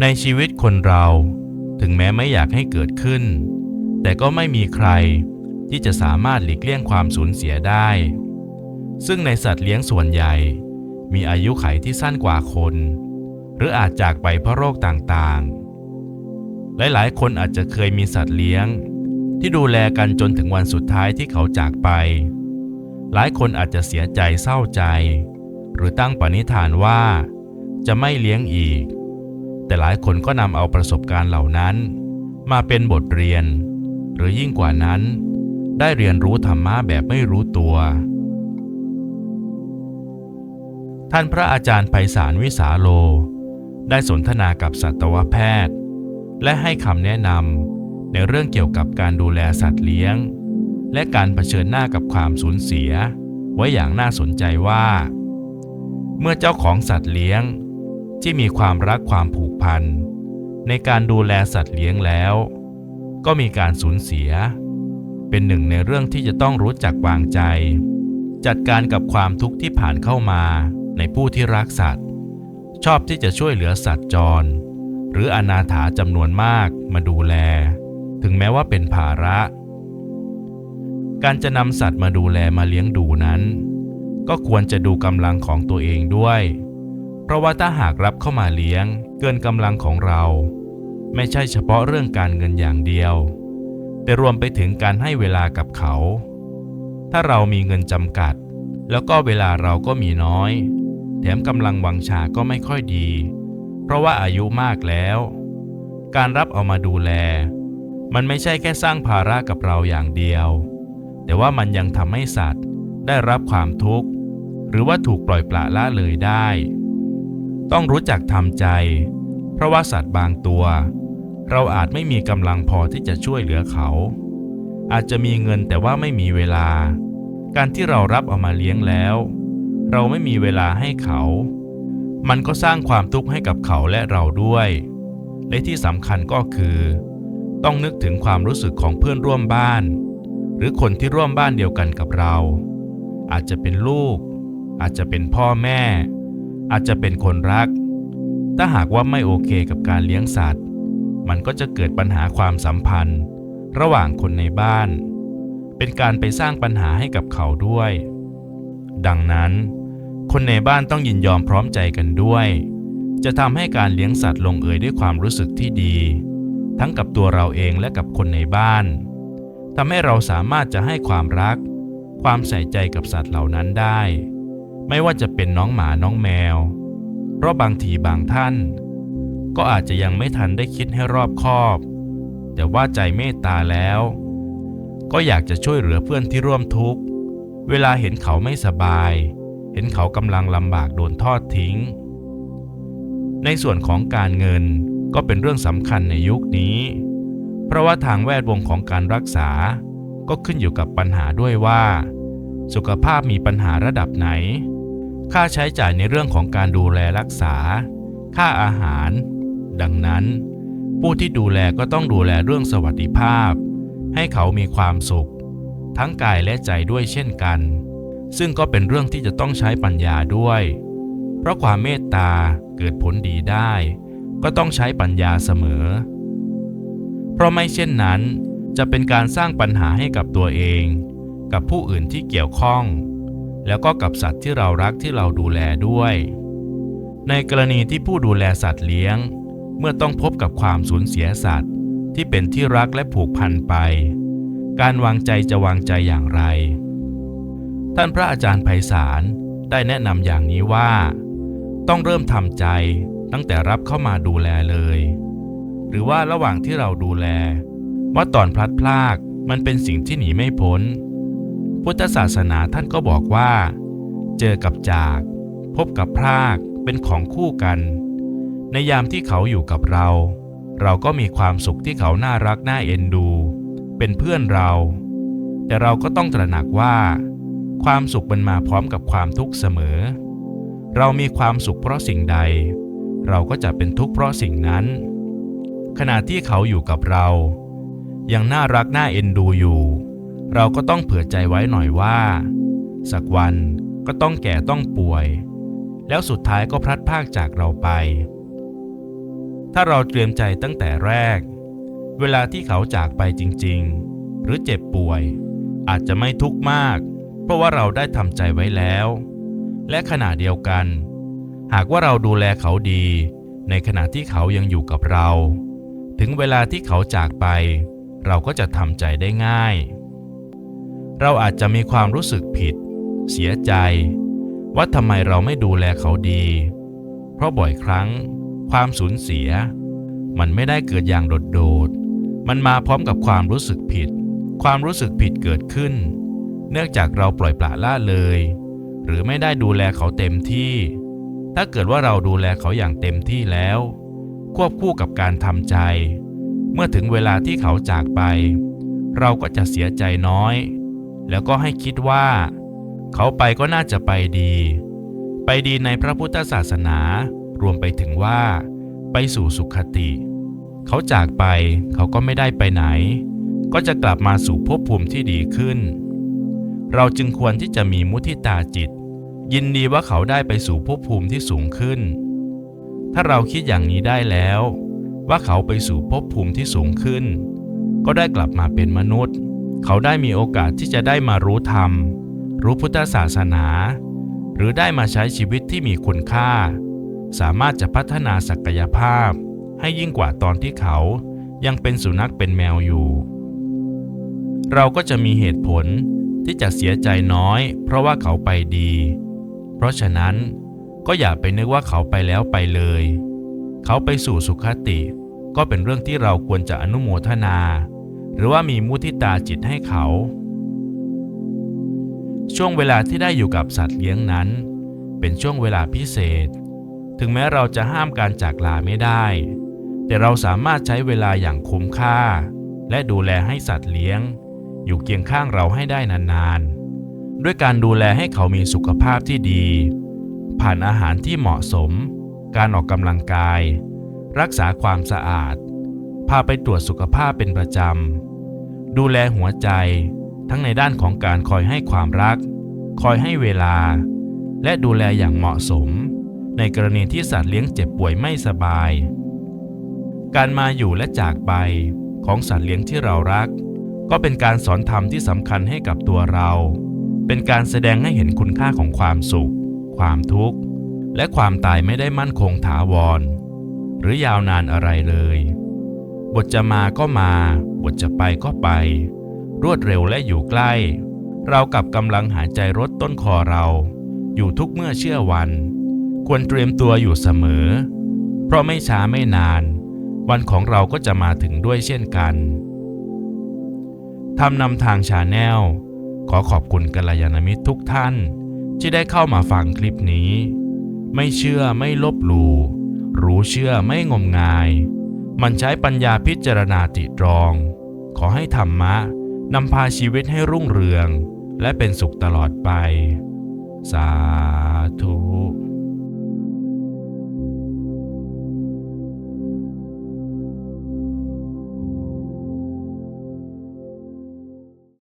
ในชีวิตคนเรา ถึงแม้ไม่อยากให้เกิดขึ้น แต่ก็ไม่มีใครที่จะสามารถหลีกเลี่ยงความสูญเสียได้ ซึ่งในสัตว์เลี้ยงส่วนใหญ่ มีอายุไขที่สั้นกว่าคน หรืออาจจากไปเพราะโรคต่างๆ หลายๆ คนอาจจะเคยมีสัตว์เลี้ยง ที่ดูแลกันจนถึงวันสุดท้ายที่เขาจากไป หลายคนอาจจะเสียใจเศร้าใจ หรือตั้งปณิธานว่า จะไม่เลี้ยงอีก แต่หลายคนก็นำเอาประสบการณ์เหล่านั้น มาเป็นบทเรียน หรือยิ่งกว่านั้น ได้เรียนรู้ธรรมะแบบไม่รู้ตัว ท่านพระอาจารย์ไพศาลวิสาโล ได้สนทนากับสัตวแพทย์ และให้คำแนะนำในเรื่องเกี่ยวกับการดูแลสัตว์เลี้ยง และการเผชิญหน้ากับความสูญเสีย ไว้อย่างน่าสนใจว่า เมื่อเจ้าของสัตว์เลี้ยง ที่มีความรักความผูกพัน ในการดูแลสัตว์เลี้ยงแล้ว ก็มีการสูญเสีย เป็นหนึ่งในเรื่องที่จะต้องรู้จักวางใจ จัดการกับความทุกข์ที่ผ่านเข้ามาในผู้ที่รักสัตว์ ชอบที่จะช่วยเหลือสัตว์จร หรืออนาถาจำนวนมากมาดูแล ถึงแม้ว่าเป็นภาระ การจะนำสัตว์มาดูแลมาเลี้ยงดูนั้น ก็ควรจะดูกำลังของตัวเองด้วย เพราะว่าถ้าหากรับเข้ามาเลี้ยง เกินกำลังของเรา ไม่ใช่เฉพาะเรื่องการเงินอย่างเดียว แต่รวมไปถึงการให้เวลากับเขา ถ้าเรามีเงินจำกัด แล้วก็เวลาเราก็มีน้อย แถมกำลังวังชาก็ไม่ค่อยดี เพราะว่าอายุมากแล้ว การรับเอามาดูแล มันไม่ใช่แค่สร้างภาระกับเราอย่างเดียว แต่ว่ามันยังทำให้สัตว์ได้รับความทุกข์ หรือว่าถูกปล่อยปละละเลยได้ ต้องรู้จักทำใจ เพราะว่าสัตว์บางตัว เราอาจไม่มีกำลังพอที่จะช่วยเหลือเขา อาจจะมีเงินแต่ว่าไม่มีเวลา การที่เรารับเอามาเลี้ยงแล้ว เราไม่มีเวลาให้เขา มันก็สร้างความทุกข์ให้กับเขาและเราด้วย และที่สำคัญก็คือ ต้องนึกถึงความรู้สึกของเพื่อนร่วมบ้าน หรือคนที่ร่วมบ้านเดียวกันกับเรา อาจจะเป็นลูก อาจจะเป็นพ่อแม่ อาจจะเป็นคนรัก ถ้าหากว่าไม่โอเคกับการเลี้ยงสัตว์ มันก็จะเกิดปัญหาความสัมพันธ์ ระหว่างคนในบ้าน เป็นการไปสร้างปัญหาให้กับเขาด้วย ดังนั้น คนในบ้านต้องยินยอมพร้อมใจกันด้วย จะทำให้การเลี้ยงสัตว์ลงเอยด้วยความรู้สึกที่ดี ทั้งกับตัวเราเองและกับคนในบ้านทำให้เราสามารถจะให้ความรัก ความใส่ใจกับสัตว์เหล่านั้นได้ ไม่ว่าจะเป็นน้องหมาน้องแมว เพราะบางทีบางท่าน ก็อาจจะยังไม่ทันได้คิดให้รอบคอบ แต่ว่าใจเมตตาแล้ว ก็อยากจะช่วยเหลือเพื่อนที่ร่วมทุกข์ เวลาเห็นเขาไม่สบาย เห็นเขากำลังลำบากโดนทอดทิ้ง ในส่วนของการเงินก็เป็นเรื่องสำคัญในยุคนี้ เพราะว่าทางแวดวงของการรักษา ก็ขึ้นอยู่กับปัญหาด้วยว่า สุขภาพมีปัญหาระดับไหน ค่าใช้จ่ายในเรื่องของการดูแลรักษา ค่าอาหาร ดังนั้น ผู้ที่ดูแลก็ต้องดูแลเรื่องสวัสดิภาพ ให้เขามีความสุข ทั้งกายและใจด้วยเช่นกัน ซึ่งก็เป็นเรื่องที่จะต้องใช้ปัญญาด้วย เพราะความเมตตาเกิดผลดีได้ ก็ต้องใช้ปัญญาเสมอ เพราะไม่เช่นนั้น จะเป็นการสร้างปัญหาให้กับตัวเอง กับผู้อื่นที่เกี่ยวข้อง แล้วก็กับสัตว์ที่เรารักที่เราดูแลด้วย ในกรณีที่ผู้ดูแลสัตว์เลี้ยง เมื่อต้องพบกับความสูญเสียสัตว์ ที่เป็นที่รักและผูกพันไป การวางใจจะวางใจอย่างไร ท่านพระอาจารย์ไพศาลได้แนะนำอย่างนี้ว่า ต้องเริ่มทำใจตั้งแต่รับเข้ามาดูแลเลย หรือว่าระหว่างที่เราดูแล ว่าตอนพลัดพรากมันเป็นสิ่งที่หนีไม่พ้น พุทธศาสนาท่านก็บอกว่า เจอกับจาก พบกับพรากเป็นของคู่กัน ในยามที่เขาอยู่กับเรา เราก็มีความสุขที่เขาน่ารักน่าเอ็นดู เป็นเพื่อนเรา แต่เราก็ต้องตระหนักว่า ความสุขมันมาพร้อมกับความทุกข์เสมอ เรามีความสุขเพราะสิ่งใด เราก็จะเป็นทุกข์เพราะสิ่งนั้น ขณะที่เขาอยู่กับเรา ยังน่ารักน่าเอ็นดูอยู่ เราก็ต้องเผื่อใจไว้หน่อยว่า สักวันก็ต้องแก่ต้องป่วย แล้วสุดท้ายก็พลัดพากจากเราไป ถ้าเราเตรียมใจตั้งแต่แรก เวลาที่เขาจากไปจริง ๆ หรือเจ็บป่วย อาจจะไม่ทุกข์มาก เพราะว่าเราได้ทำใจไว้แล้ว และขณะเดียวกัน หากว่าเราดูแลเขาดี ในขณะที่เขายังอยู่กับเรา ถึงเวลาที่เขาจากไป เราก็จะทำใจได้ง่าย เราอาจจะมีความรู้สึกผิด เสียใจ ว่าทำไมเราไม่ดูแลเขาดี เพราะบ่อยครั้ง ความสูญเสีย มันไม่ได้เกิดอย่างโดดๆมันมาพร้อมกับความรู้สึกผิด ความรู้สึกผิดเกิดขึ้น เนื่องจากเราปล่อยปละละเลย หรือไม่ได้ดูแลเขาเต็มที่ ถ้าเกิดว่าเราดูแลเขาอย่างเต็มที่แล้ว ควบคู่กับการทำใจ เมื่อถึงเวลาที่เขาจากไป เราก็จะเสียใจน้อย แล้วก็ให้คิดว่า เขาไปก็น่าจะไปดี ไปดีในพระพุทธศาสนา รวมไปถึงว่า ไปสู่สุขติ เขาจากไปเขาก็ไม่ได้ไปไหน ก็จะกลับมาสู่ภพภูมิที่ดีขึ้น เราจึงควรที่จะมีมุทิตาจิต ยินดีว่าเขาได้ไปสู่ภพภูมิที่สูงขึ้น ถ้าเราคิดอย่างนี้ได้แล้ว ว่าเขาไปสู่ภพภูมิที่สูงขึ้น ก็ได้กลับมาเป็นมนุษย์ เขาได้มีโอกาสที่จะได้มารู้ธรรม รู้พุทธศาสนา หรือได้มาใช้ชีวิตที่มีคุณค่า สามารถจะพัฒนาศักยภาพ ให้ยิ่งกว่าตอนที่เขายังเป็นสุนัขเป็นแมวอยู่ เราก็จะมีเหตุผลที่จะเสียใจน้อย เพราะว่าเขาไปดี เพราะฉะนั้นก็อย่าไปนึกว่าเขาไปแล้วไปเลย เขาไปสู่สุขติ ก็เป็นเรื่องที่เราควรจะอนุโมทนา หรือว่ามีมุทิตาจิตให้เขา ช่วงเวลาที่ได้อยู่กับสัตว์เลี้ยงนั้น เป็นช่วงเวลาพิเศษ ถึงแม้เราจะห้ามการจากลาไม่ได้ แต่เราสามารถใช้เวลาอย่างคุ้มค่า และดูแลให้สัตว์เลี้ยง อยู่เคียงข้างเราให้ได้นานๆ ด้วยการดูแลให้เขามีสุขภาพที่ดี ผ่านอาหารที่เหมาะสม การออกกำลังกาย รักษาความสะอาด พาไปตรวจสุขภาพเป็นประจำ ดูแลหัวใจ ทั้งในด้านของการคอยให้ความรัก คอยให้เวลา และดูแลอย่างเหมาะสม ในกรณีที่สัตว์เลี้ยงเจ็บป่วยไม่สบาย การมาอยู่และจากไปของสัตว์เลี้ยงที่เรารัก ก็เป็นการสอนธรรมที่สำคัญให้กับตัวเรา เป็นการแสดงให้เห็นคุณค่าของความสุข ความทุกข์ และความตายไม่ได้มั่นคงถาวร หรือยาวนานอะไรเลย บทจะมาก็มา บทจะไปก็ไป รวดเร็วและอยู่ใกล้ เรากับกำลังหายใจรถต้นคอเรา อยู่ทุกเมื่อเชื่อวัน ควรเตรียมตัวอยู่เสมอ เพราะไม่ช้าไม่นาน วันของเราก็จะมาถึงด้วยเช่นกันทำนำทางชาแนลขอขอบคุณกัลยาณมิตรทุกท่าน ที่ได้เข้ามาฟังคลิปนี้ ไม่เชื่อไม่ลบหลู่รู้เชื่อไม่งมงาย มันใช้ปัญญาพิจารณาติตรอง ขอให้ธรรมะนำพาชีวิตให้รุ่งเรือง และเป็นสุขตลอดไป สาธุ